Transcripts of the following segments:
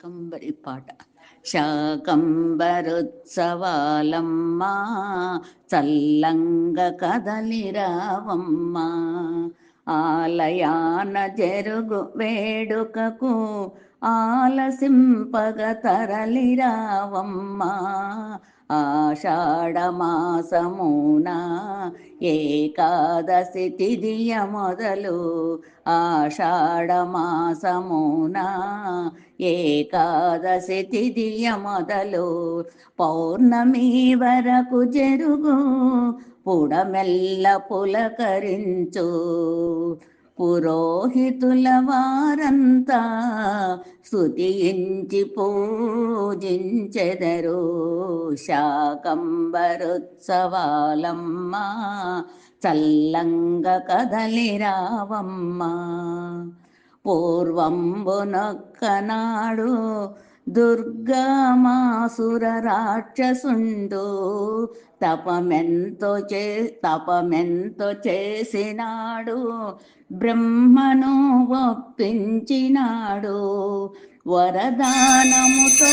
కంబరి పాట శాకంబరుత్సవాలమ్మా చల్లంగ కదలిరావమ్మా. ఆలయాన జరుగు వేడుకకు ఆలసింపగ తరలిరావమ్మా. ఆషాఢమాసమున ఏకాదశి తిదియ మొదలు ఆషాఢమాసమున ఏకాదశి తిదియ మొదలు పౌర్ణమి వరకు జరుగు పుడమెల్ల పులకరించు. పురోహితుల వారంతా స్థుతించి పూజించెదరు. శాకంబరుత్సవాలమ్మా చల్లంగ కదలిరావమ్మా పూర్వంబునొక్కనాడు దుర్గమాసుర రాక్షసుండు తపమెంతో చే తపమెంతో చేసినాడు. బ్రహ్మను ఒప్పించినాడు. వరదానముతో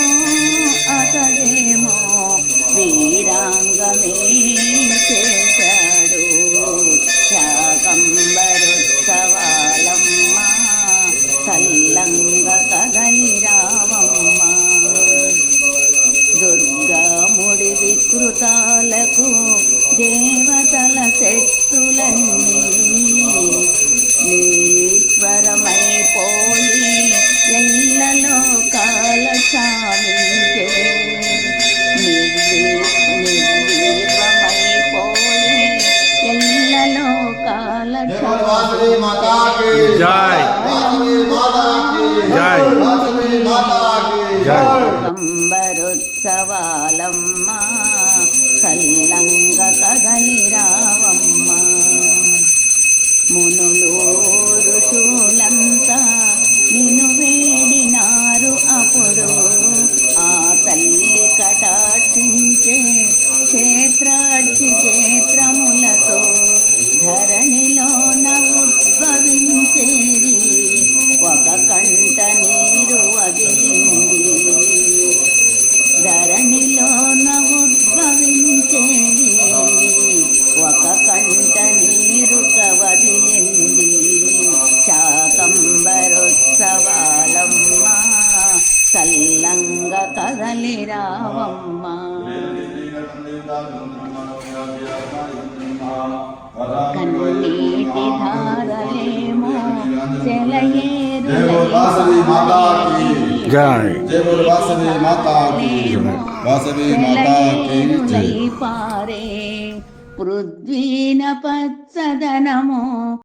పాలకు దేవతల శక్తులన్నీ నీశ్వరమైపోయి ఎల్ల లోకాల స్వామికే నిర్వీర్వమైపోయి ఎల్ల లోకాల జై. జై. సంబరుత్సవాలమ్మా కదలి రావమ్మ. కన్నీటి ధారలేమో సెలయేరు పారే పృథ్వీన పచ్చదనము